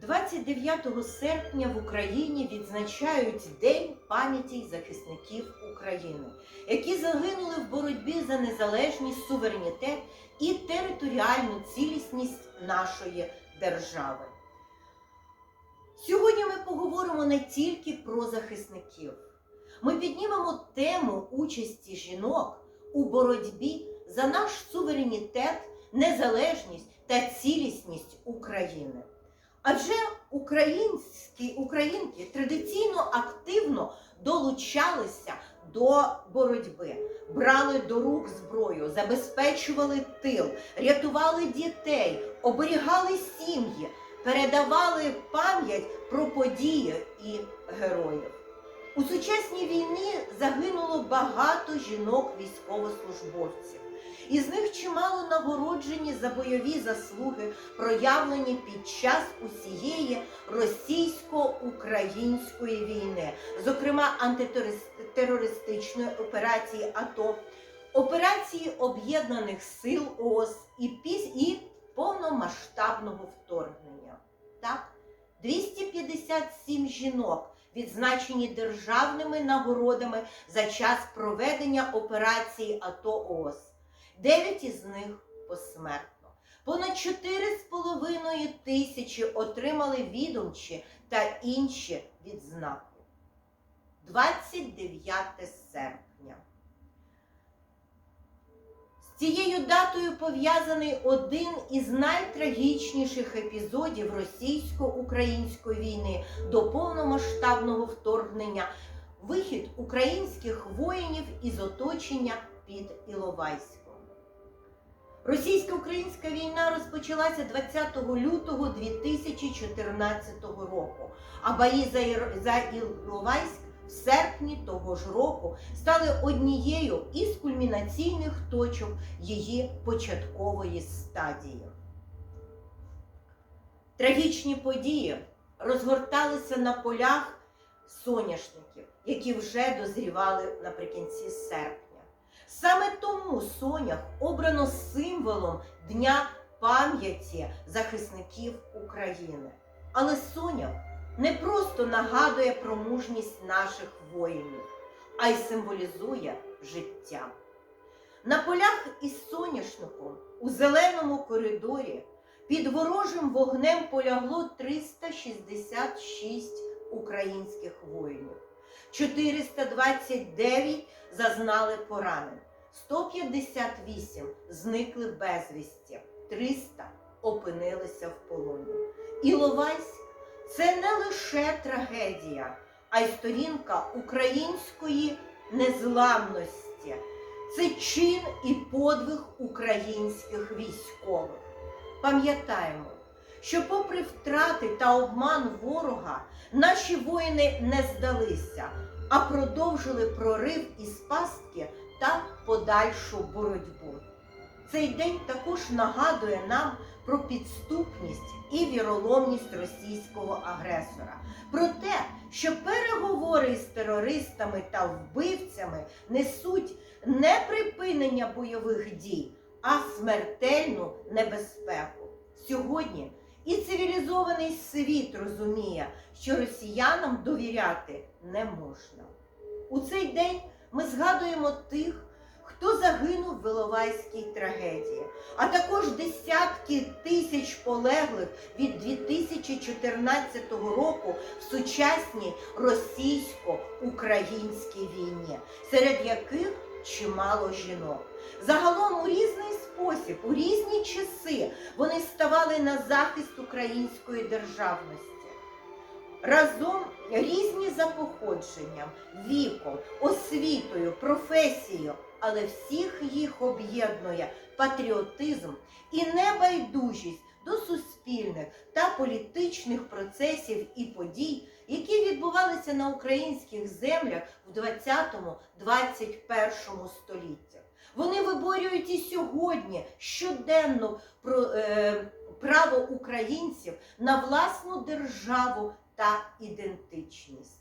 29 серпня в Україні відзначають День пам'яті захисників України, які загинули в боротьбі за незалежність, суверенітет і територіальну цілісність нашої держави. Сьогодні ми поговоримо не тільки про захисників. Ми піднімемо тему участі жінок у боротьбі за наш суверенітет, незалежність та цілісність України. Адже українські українки традиційно активно долучалися до боротьби, брали до рук зброю, забезпечували тил, рятували дітей, оберігали сім'ї, передавали пам'ять про події і героїв. У сучасній війні загинуло багато жінок-військовослужбовців. Із них чимало нагороджені за бойові заслуги, проявлені під час усієї російсько-української війни, зокрема антитерористичної операції АТО, операції Об'єднаних Сил ООС і, і повномасштабного вторгнення. Так, 257 жінок відзначені державними нагородами за час проведення операції АТО ООС. Дев'ять із них посмертно. Понад 4,5 тисячі отримали відомчі та інші відзнаки. 29 серпня. З цією датою пов'язаний один із найтрагічніших епізодів російсько-української війни до повномасштабного вторгнення вихід українських воїнів із оточення під Іловайськом. Російсько-українська війна розпочалася 20 лютого 2014 року, а бої за Іловайськ в серпні того ж року стали однією із кульмінаційних точок її початкової стадії. Трагічні події розгорталися на полях соняшників, які вже дозрівали наприкінці серпня. Саме тому сонях обрано символом Дня пам'яті захисників України. Але сонях не просто нагадує про мужність наших воїнів, а й символізує життя. На полях із соняшником у зеленому коридорі під ворожим вогнем полягло 366 українських воїнів. 429 зазнали поранень, 158 зникли безвісті, 300 опинилися в полоні. Іловайськ це не лише трагедія, а й сторінка української незламності. Це чин і подвиг українських військових. Пам'ятаємо, що, попри втрати та обман ворога, наші воїни не здалися, а продовжили прорив із пастки та подальшу боротьбу. Цей день також нагадує нам про підступність і віроломність російського агресора, про те, що переговори з терористами та вбивцями несуть не припинення бойових дій, а смертельну небезпеку. Сьогодні і цивілізований світ розуміє, що росіянам довіряти не можна. У цей день ми згадуємо тих, хто загинув в Іловайській трагедії, а також десятки тисяч полеглих від 2014 року в сучасній російсько-українській війні, серед яких чимало жінок. Загалом у різний спосіб, у різні часи вони ставали на захист української державності. Разом різні за походженням, віком, освітою, професією, але всіх їх об'єднує патріотизм і небайдужість до суспільних та політичних процесів і подій, які відбувалися на українських землях в 20-21 століттях. Вони виборюють і сьогодні щоденно про, е, право українців на власну державу та ідентичність.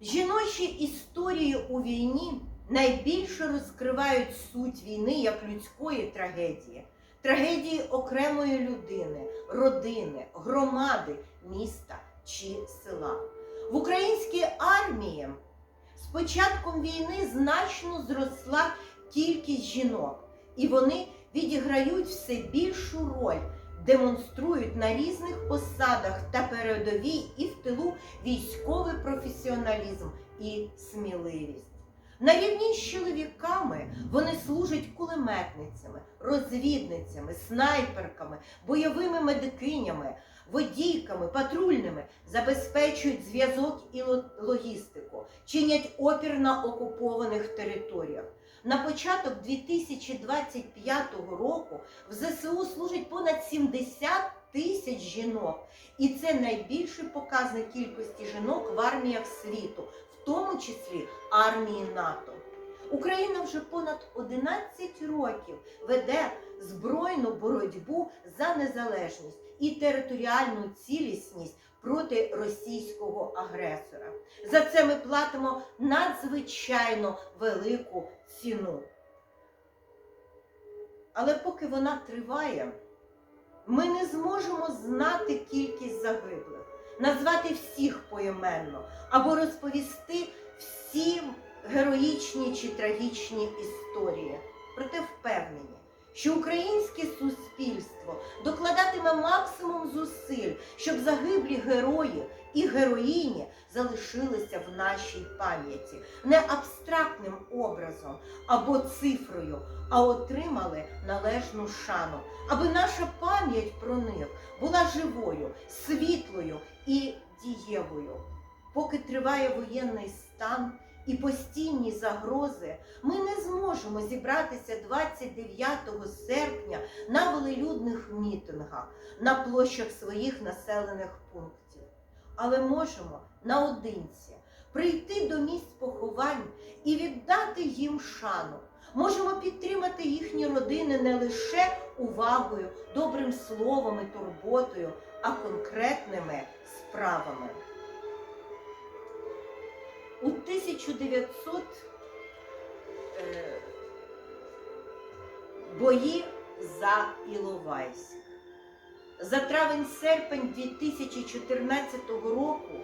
Жіночі історії у війні найбільше розкривають суть війни як людської трагедії, трагедії окремої людини, родини, громади, міста чи села. В українській армії з початком війни значно зросла кількість жінок, і вони відіграють все більшу роль, демонструють на різних посадах та передовій і в тилу військовий професіоналізм і сміливість. На рівні з чоловіками вони служать кулеметницями, розвідницями, снайперками, бойовими медикинями, водійками, патрульними, забезпечують зв'язок і логістику, чинять опір на окупованих територіях. На початок 2025 року в ЗСУ служить понад 70 тисяч жінок, і це найбільший показник кількості жінок в арміях світу, в тому числі армії НАТО. Україна вже понад 11 років веде збройну боротьбу за незалежність і територіальну цілісність проти російського агресора. За це ми платимо надзвичайно велику ціну. Але поки вона триває, ми не зможемо знати кількість загиблих, назвати всіх поіменно або розповісти всі героїчні чи трагічні історії. Проте впевнені, що українське суспільство докладатиме максимум зусиль, щоб загиблі герої і героїні залишилися в нашій пам'яті не абстрактним образом або цифрою, а отримали належну шану, аби наша пам'ять про них була живою, світлою і дієвою. Поки триває воєнний стан і постійні загрози, ми не зможемо зібратися 29 серпня на велелюдних мітингах, на площах своїх населених пунктів. Але можемо наодинці прийти до місць поховань і віддати їм шану. Можемо підтримати їхні родини не лише увагою, добрим словом і турботою, а конкретними справами. У 1900 е, бої за Іловайськ. За травень-серпень 2014 року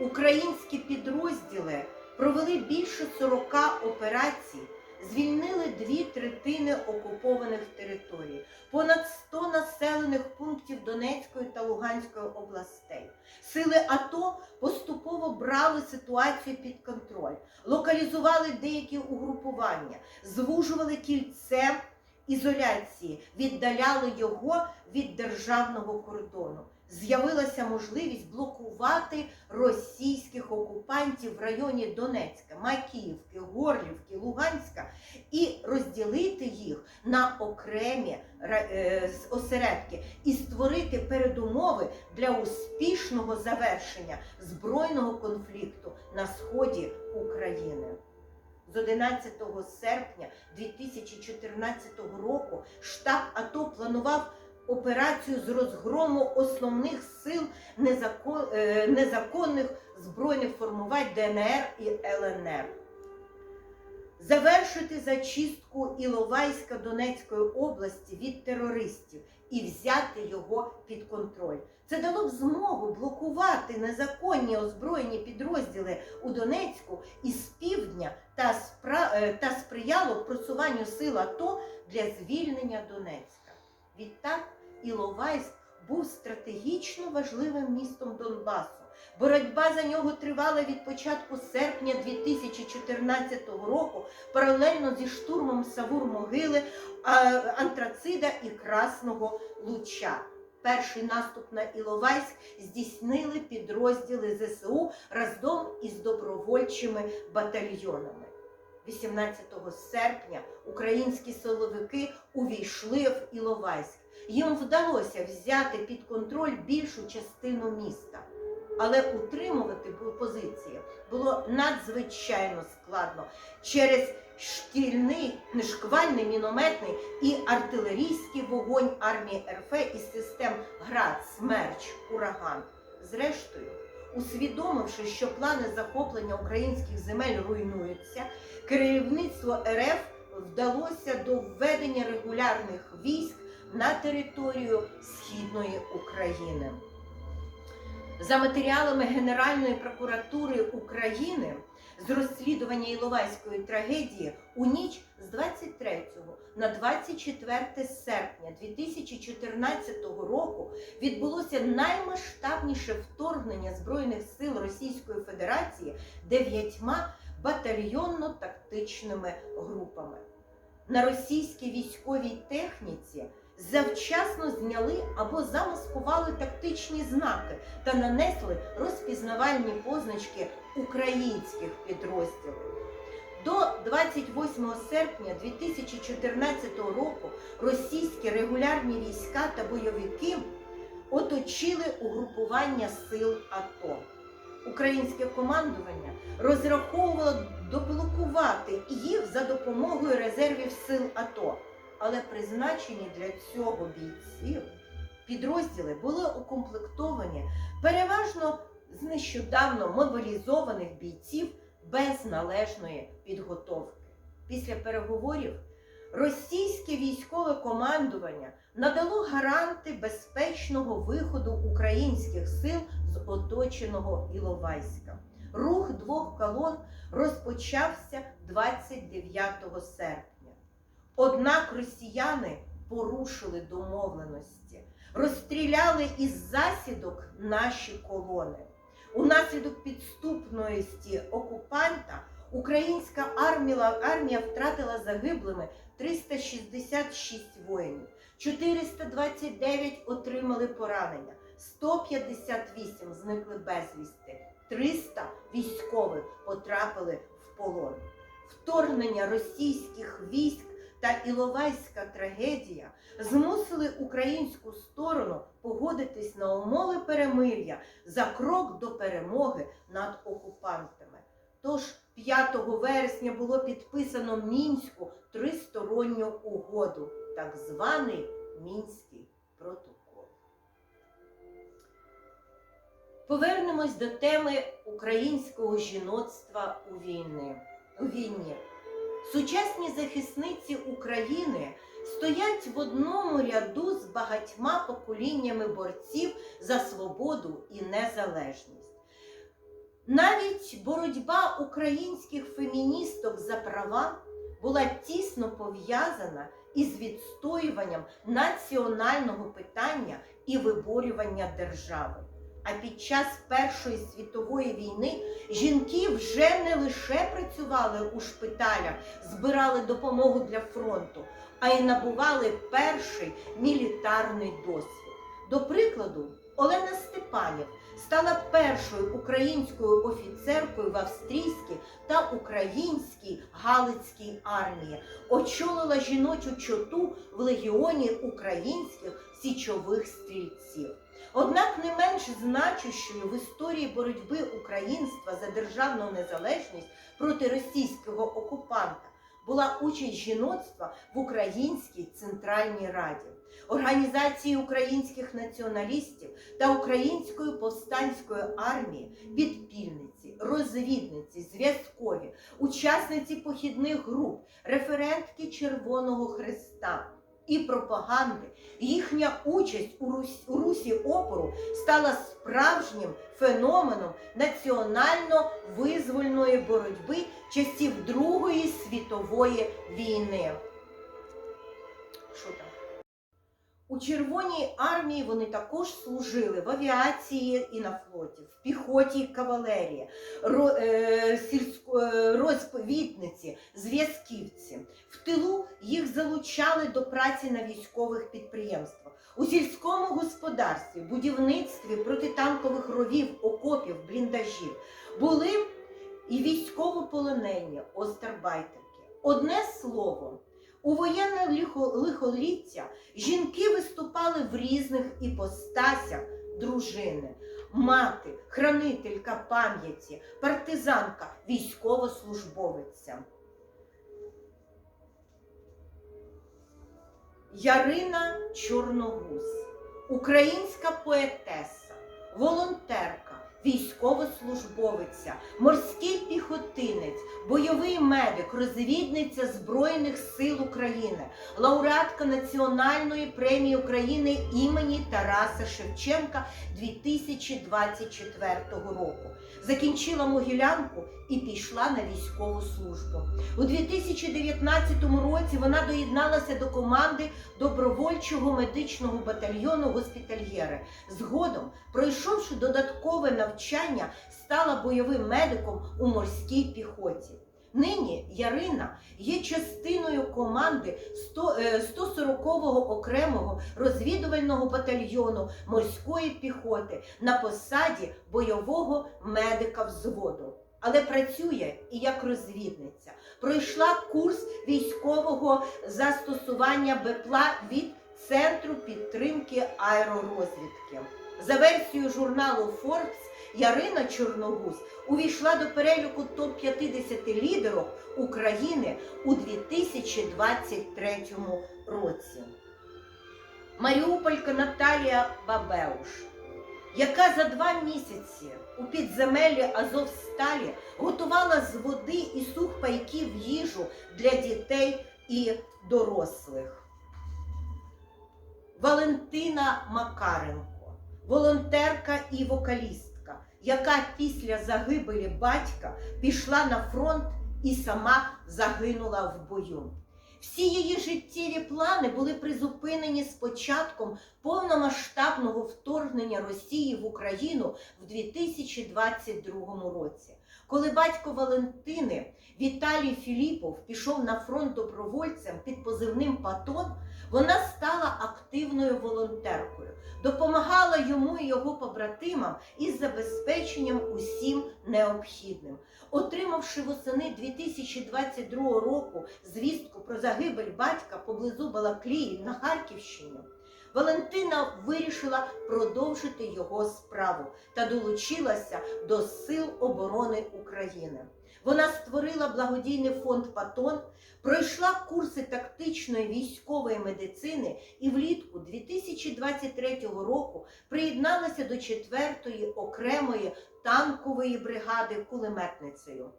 українські підрозділи провели більше 40 операцій, звільнили дві третини окупованих територій, понад 100 населених пунктів Донецької та Луганської областей. Сили АТО поступово брали ситуацію під контроль, локалізували деякі угрупування, звужували кільце ізоляції, віддаляли його від державного кордону. З'явилася можливість блокувати російських окупантів в районі Донецька, Макіївки, Горлівки, Луганська і розділити їх на окремі е, осередки і створити передумови для успішного завершення збройного конфлікту на сході України. З 11 серпня 2014 року штаб АТО планував операцію з розгрому основних сил незакон- е, незаконних збройних формувань ДНР і ЛНР. Завершити зачистку Іловайська Донецької області від терористів і взяти його під контроль. Це дало б змогу блокувати незаконні озброєні підрозділи у Донецьку із півдня та, спра... е, та сприяло просуванню сил АТО для звільнення Донецька. Відтак Іловайськ був стратегічно важливим містом Донбасу. Боротьба за нього тривала від початку серпня 2014 року, паралельно зі штурмом Савур-Могили, Антрацида і Красного Луча. Перший наступ на Іловайськ здійснили підрозділи ЗСУ разом із добровольчими батальйонами. 18 серпня українські силовики увійшли в Іловайськ. Їм вдалося взяти під контроль більшу частину міста. Але утримувати позиції було надзвичайно складно через шкільний, шквальний мінометний і артилерійський вогонь армії РФ із систем ГРАД, СМЕРЧ, Ураган. Зрештою, усвідомивши, що плани захоплення українських земель руйнуються, керівництво РФ вдалося до введення регулярних військ на територію Східної України. За матеріалами Генеральної прокуратури України з розслідування Іловайської трагедії у ніч з 23 на 24 серпня 2014 року відбулося наймасштабніше вторгнення Збройних сил Російської Федерації дев'ятьма батальйонно-тактичними групами. На російській військовій техніці завчасно зняли або замаскували тактичні знаки та нанесли розпізнавальні позначки українських підрозділів. До 28 серпня 2014 року російські регулярні війська та бойовики оточили угрупування сил АТО. Українське командування розраховувало доблокувати їх за допомогою резервів сил АТО, але призначені для цього бійців підрозділи були укомплектовані переважно з нещодавно мобілізованих бійців без належної підготовки. Після переговорів російське військове командування надало гаранти безпечного виходу українських сил з оточеного Іловайська. Рух двох колон розпочався 29 серпня. Однак росіяни порушили домовленості, розстріляли із засідок наші колони. Унаслідок підступності окупанта українська армія, армія втратила загиблими 366 воїнів, 429 отримали поранення, 158 зникли безвісти, 300 військових потрапили в полон. Вторгнення російських військ та Іловайська трагедія змусили українську сторону погодитись на умови перемир'я за крок до перемоги над окупантами. Тож 5 вересня було підписано Мінську тристоронню угоду, так званий Мінський протокол. Повернемось до теми українського жіноцтва у війни. У війні. Сучасні захисниці України стоять в одному ряду з багатьма поколіннями борців за свободу і незалежність. Навіть боротьба українських феміністок за права була тісно пов'язана із відстоюванням національного питання і виборювання держави. А під час Першої світової війни жінки вже не лише працювали у шпиталях, збирали допомогу для фронту, а й набували перший мілітарний досвід. До прикладу, Олена Степанів стала першою українською офіцеркою в австрійській та українській Галицькій армії, очолила жіночу чоту в легіоні українських січових стрільців. Однак не менш значущою в історії боротьби українства за державну незалежність проти російського окупанта була участь жіноцтва в Українській Центральній Раді, організації українських націоналістів та Української повстанської армії, підпільниці, розвідниці, зв'язкові, учасниці похідних груп, референтки Червоного Христа і пропаганди, їхня участь у Русі, у Русі опору стала справжнім феноменом національно-визвольної боротьби часів Другої світової війни. Що там? У Червоній армії вони також служили в авіації і на флоті, в піхоті і кавалерії, е, е, розповідниці, зв'язківці. В тилу їх залучали до праці на військових підприємствах. У сільському господарстві, будівництві протитанкових ровів, окопів, бліндажів були і військовополонені остарбайтерки. Одне слово, у воєнне лихо- лихоліття жінки виступали в різних іпостасях дружини, мати, хранителька пам'яті, партизанка, військовослужбовиця. Ярина Чорногуз, українська поетеса, волонтерка, військовослужбовиця, морський піхотинець, бойовий медик, розвідниця Збройних сил України, лауреатка Національної премії України імені Тараса Шевченка 2024 року. Закінчила Могилянку і пішла на військову службу. У 2019 році вона доєдналася до команди добровольчого медичного батальйону госпітальєри. Згодом, пройшовши додаткове навчання, стала бойовим медиком у морській піхоті. Нині Ярина є частиною команди 100, е, 140-го окремого розвідувального батальйону морської піхоти на посаді бойового медика взводу. Але працює і як розвідниця. Пройшла курс військового застосування БПЛА від Центру підтримки аеророзвідки. За версією журналу Forbes, Ярина Чорногуз увійшла до переліку топ-50 лідерів України у 2023 році. Маріуполька Наталія Бабеуш, яка за два місяці у підземеллі Азовсталі готувала з води і сухпайків їжу для дітей і дорослих. Валентина Макаренко, волонтерка і вокалістка, яка після загибелі батька пішла на фронт і сама загинула в бою. Всі її життєві плани були призупинені з початком повномасштабного вторгнення Росії в Україну в 2022 році. Коли батько Валентини Віталій Філіпов пішов на фронт добровольцем під позивним Патон, вона стала активною волонтеркою, допомагала йому і його побратимам із забезпеченням усім необхідним. Отримавши восени 2022 року звістку про загибель батька поблизу Балаклії на Харківщині, Валентина вирішила продовжити його справу та долучилася до Сил оборони України. Вона створила благодійний фонд Патон, пройшла курси тактичної військової медицини і влітку 2023 року приєдналася до 4-ї окремої танкової бригади кулеметницею.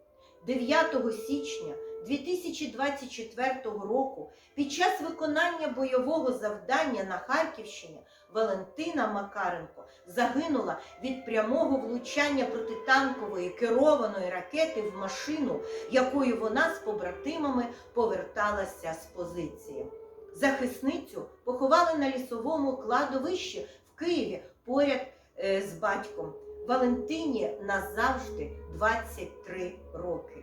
9 січня 2024 року під час виконання бойового завдання на Харківщині Валентина Макаренко загинула від прямого влучання протитанкової керованої ракети в машину, якою вона з побратимами поверталася з позиції. Захисницю поховали на лісовому кладовищі в Києві поряд е, з батьком. Валентині назавжди 23 роки.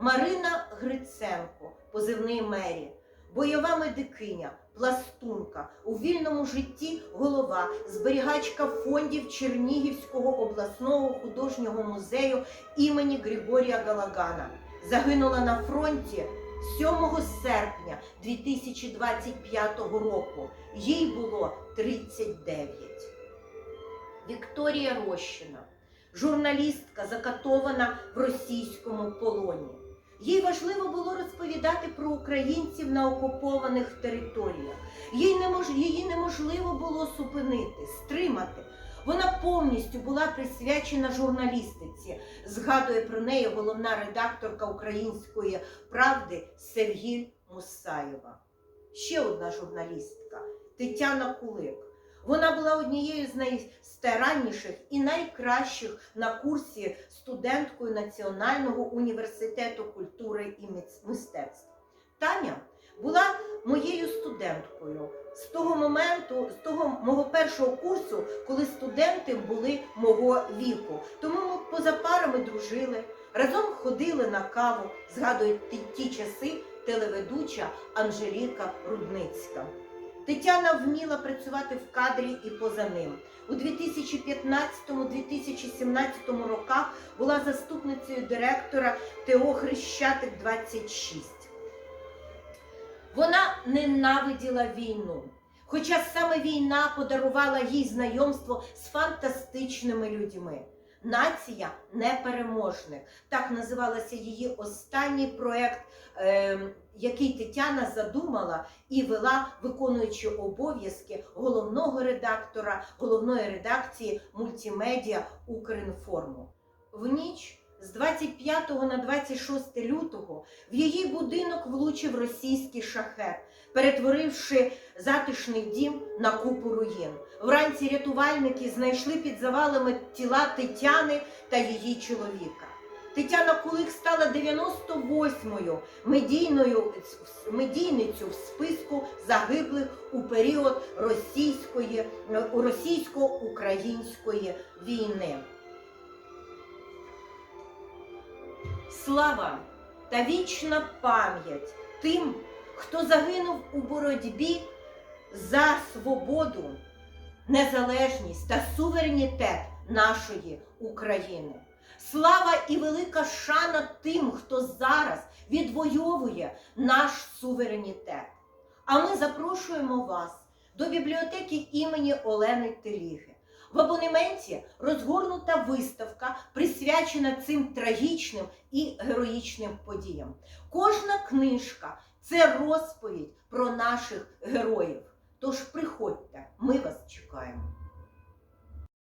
Марина Гриценко, позивний Мері, бойова медикиня, пластунка, у вільному житті голова, зберігачка фондів Чернігівського обласного художнього музею імені Григорія Галагана. Загинула на фронті 7 серпня 2025 року. Їй було 39. Вікторія Рощина, журналістка, закатована в російському полоні. Їй важливо було розповідати про українців на окупованих територіях. Їй немож... Її неможливо було зупинити, стримати. Вона повністю була присвячена журналістиці. Згадує про неї головна редакторка української правди Сергій Мусаєва. Ще одна журналістка Тетяна Кулик. Вона була однією з найстаранніших і найкращих на курсі студенткою Національного університету культури і мистецтв. Таня була моєю студенткою з того моменту, з того мого першого курсу, коли студенти були мого віку. Тому ми поза парами дружили, разом ходили на каву, згадують ті часи телеведуча Анжеліка Рудницька. Тетяна вміла працювати в кадрі і поза ним. У 2015-2017 роках була заступницею директора ТО Хрещатик 26. Вона ненавиділа війну. Хоча саме війна подарувала їй знайомство з фантастичними людьми. Нація непереможних. Так називалася її останній проект, е, який Тетяна задумала і вела, виконуючи обов'язки головного редактора, головної редакції мультимедіа Укрінформу. В ніч з 25 на 26 лютого в її будинок влучив російський шахет, перетворивши затишний дім на купу руїн. Вранці рятувальники знайшли під завалами тіла Тетяни та її чоловіка. Тетяна Кулик стала 98-ю медійною медійницю в списку загиблих у період російської російсько-української війни. Слава та вічна пам'ять тим, хто загинув у боротьбі за свободу, незалежність та суверенітет нашої України. Слава і велика шана тим, хто зараз відвоює наш суверенітет. А ми запрошуємо вас до бібліотеки імені Олени Теліги. В абонементі розгорнута виставка, присвячена цим трагічним і героїчним подіям. Кожна книжка це розповідь про наших героїв. Тож приходьте, ми вас чекаємо.